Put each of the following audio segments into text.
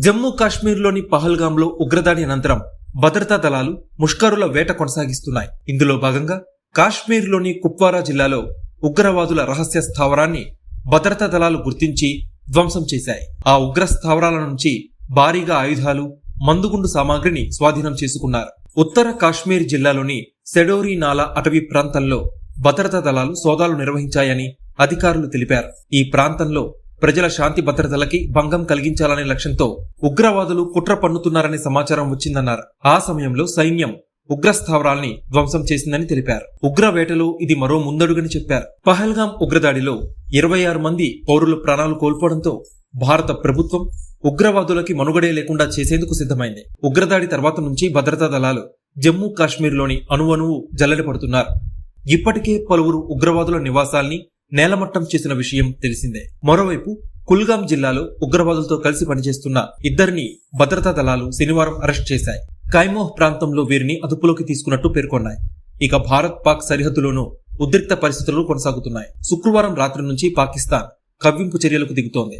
జమ్మూ కాశ్మీర్లోని పహల్గాంలో ఉగ్రదాడి అనంతరం భద్రతా దళాలు ముష్కరుల వేట కొనసాగిస్తున్నాయి. ఇందులో భాగంగా కాశ్మీర్లోని కుప్వారా జిల్లాలో ఉగ్రవాదుల రహస్య స్థావరాన్ని భద్రతా దళాలు గుర్తించి ధ్వంసం చేశాయి. ఆ ఉగ్ర స్థావరాల నుంచి భారీగా ఆయుధాలు మందుగుండు సామాగ్రిని స్వాధీనం చేసుకున్నారు. ఉత్తర కాశ్మీర్ జిల్లాలోని సెడోరి నాలా అటవీ ప్రాంతంలో భద్రతా దళాలు సోదాలు నిర్వహించాయని అధికారులు తెలిపారు. ఈ ప్రాంతంలో ప్రజల శాంతి భద్రతలకి భంగం కలిగించాలనే లక్ష్యంతో ఉగ్రవాదులు కుట్ర పన్నుతున్నారనే సమాచారం వచ్చిందన్నారు. ఆ సమయంలో సైన్యం ఉగ్ర స్థావరాల్ని ధ్వంసం చేసిందని తెలిపారు. ఉగ్ర వేటలో ఇది మరో ముందడుగని చెప్పారు. పహల్గాం ఉగ్రదాడిలో ఇరవై ఆరు మంది పౌరులు ప్రాణాలు కోల్పోవడంతో భారత ప్రభుత్వం ఉగ్రవాదులకి మనుగడే లేకుండా చేసేందుకు సిద్ధమైంది. ఉగ్రదాడి తర్వాత నుంచి భద్రతా దళాలు జమ్మూ కాశ్మీర్లోని అణువణువు జల్లడి పడుతున్నారు. ఇప్పటికే పలువురు ఉగ్రవాదుల నివాసాల్ని నేలమట్టం చేసిన విషయం తెలిసిందే. మరోవైపు కుల్గాం జిల్లాలో ఉగ్రవాదులతో కలిసి పనిచేస్తున్న ఇద్దరిని భద్రతా దళాలు శనివారం అరెస్ట్ చేశాయి. కైమోహ్ ప్రాంతంలో వీరిని అదుపులోకి తీసుకున్నట్టు పేర్కొన్నాయి. ఇక భారత్ పాక్ సరిహద్దులోనూ ఉద్రిక్త పరిస్థితులు కొనసాగుతున్నాయి. శుక్రవారం రాత్రి నుంచి పాకిస్తాన్ కవ్వింపు చర్యలకు దిగుతోంది.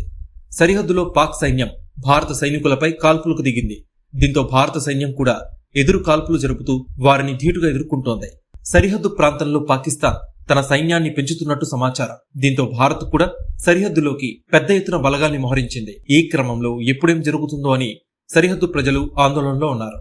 సరిహద్దులో పాక్ సైన్యం భారత సైనికులపై కాల్పులకు దిగింది. దీంతో భారత సైన్యం కూడా ఎదురు కాల్పులు జరుపుతూ వారిని ధీటుగా ఎదుర్కొంటోంది. సరిహద్దు ప్రాంతంలో పాకిస్తాన్ తన సైన్యాన్ని పెంచుతున్నట్టు సమాచారం. దీంతో భారత్ కూడా సరిహద్దులోకి పెద్ద ఎత్తున బలగాల్ని మోహరించింది. ఈ క్రమంలో ఎప్పుడేం జరుగుతుందో అని సరిహద్దు ప్రజలు ఆందోళనలో ఉన్నారు.